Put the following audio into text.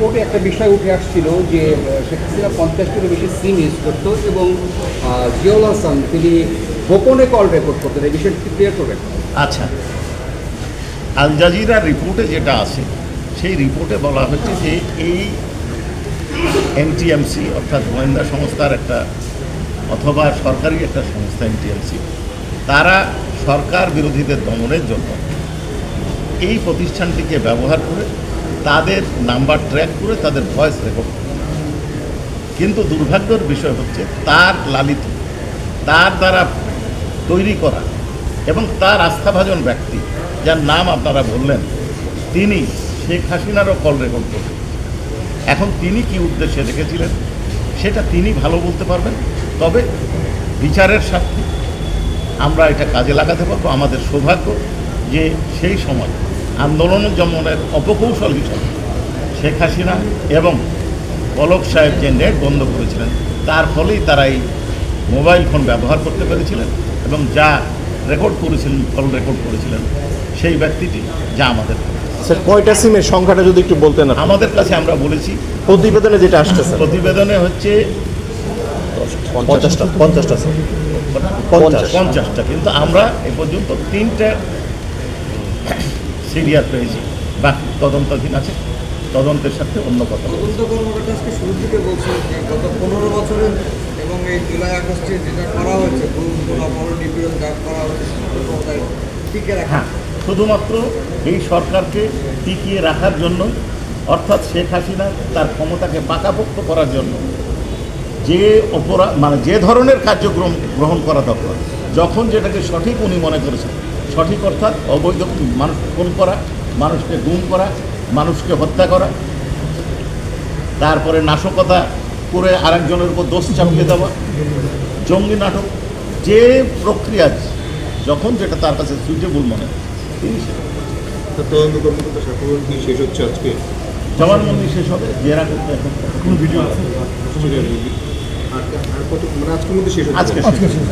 কোর্টে একটা বিষয় উঠে আসছিল যে শেখ হাসিনা পঞ্চাশটিরও বেশি সিম ইউজ করতো এবং জিয়াউল হাসান, তিনি গোপনে কল রেকর্ড করতেন। এই বিষয়টি ক্লিয়ার করবেন আচ্ছা। আল জাজিরার রিপোর্টে যেটা আছে, সেই রিপোর্টে বলা হচ্ছে যে, এই এনটিএমসি অর্থাৎ গোয়েন্দা সংস্থার একটা অথবা সরকারি একটা সংস্থা এনটিএমসি তারা সরকার বিরোধীদের দমনের জন্য এই প্রতিষ্ঠানটিকে ব্যবহার করে তাদের নাম্বার ট্র্যাক করে তাদের ভয়েস রেকর্ড। করে কিন্তু দুর্ভাগ্যের বিষয় হচ্ছে, তার লালিত, তার দ্বারা তৈরি করা এবং তার আস্থাভাজন ব্যক্তি, যার নাম আপনারা বললেন, তিনি শেখ হাসিনারও কল রেকর্ড করবেন এখন তিনি কি উদ্দেশ্যে রেখেছিলেন, সেটা তিনি ভালো বলতে পারবেন, তবে বিচারের স্বার্থে আমরা এটা কাজে লাগাতে পারব। আমাদের সৌভাগ্য যে সেই সময় আন্দোলন দমনের অপকৌশল হিসাবে শেখ হাসিনা এবং পলক সাহেব যে নেট বন্ধ করেছিলেন তার ফলেই তারা এই মোবাইল ফোন ব্যবহার করতে পেরেছিলেন এবং যা রেকর্ড করেছিলেন কল রেকর্ড করেছিলেন সেই ব্যক্তিটি যা আমাদের স্যার কয়টা সিমের সংখ্যাটা যদি একটু বলতেন? আমাদের কাছে আমরা বলেছি প্রতিবেদনে যেটা আসছে স্যার প্রতিবেদনে হচ্ছে পঞ্চাশটা। পঞ্চাশটা স্যার। পঞ্চাশ। পঞ্চাশটা। কিন্তু আমরা এ পর্যন্ত তিনটে সিরিয়াল পেয়েছি বাকি তদন্তাধীন আছে তদন্তের সাথে অন্য কথা বলছি। তদন্ত কর্মকর্তা আজকে শুরু থেকে বলছেন যে গত পনেরো বছরের এবং এই জুলাই আগস্টে যেটা করা হয়েছে করা টিকে রাখা হ্যাঁ শুধুমাত্র এই সরকারকে টিকিয়ে রাখার জন্য অর্থাৎ শেখ হাসিনা তার ক্ষমতাকে পাকাপোক্ত করার জন্য যে অপরাধ মানে যে ধরনের কার্যক্রম গ্রহণ করা দরকার যখন যেটাকে সঠিক উনি মনে করেছেন সঠিক অর্থাৎ অবৈধ মানুষ খুন করা মানুষকে গুম করা মানুষকে হত্যা করা তারপরে নাশকতা করে আরেকজনের উপর দোষ চাপিয়ে দেওয়া জঙ্গি নাটক যে প্রক্রিয়া যখন যেটা তার কাছে সুইটেবল মনে হয়, তিনি সেটা তদন্ত কর্মকর্তা সাক্ষর কি শেষ হচ্ছে আজকে? জবানবন্দি শেষ হবে জেরা করতে এখন কোনো ভিডিও আছে? আর কত মানে আজকের মধ্যে শেষ হচ্ছে? আজকে শেষ।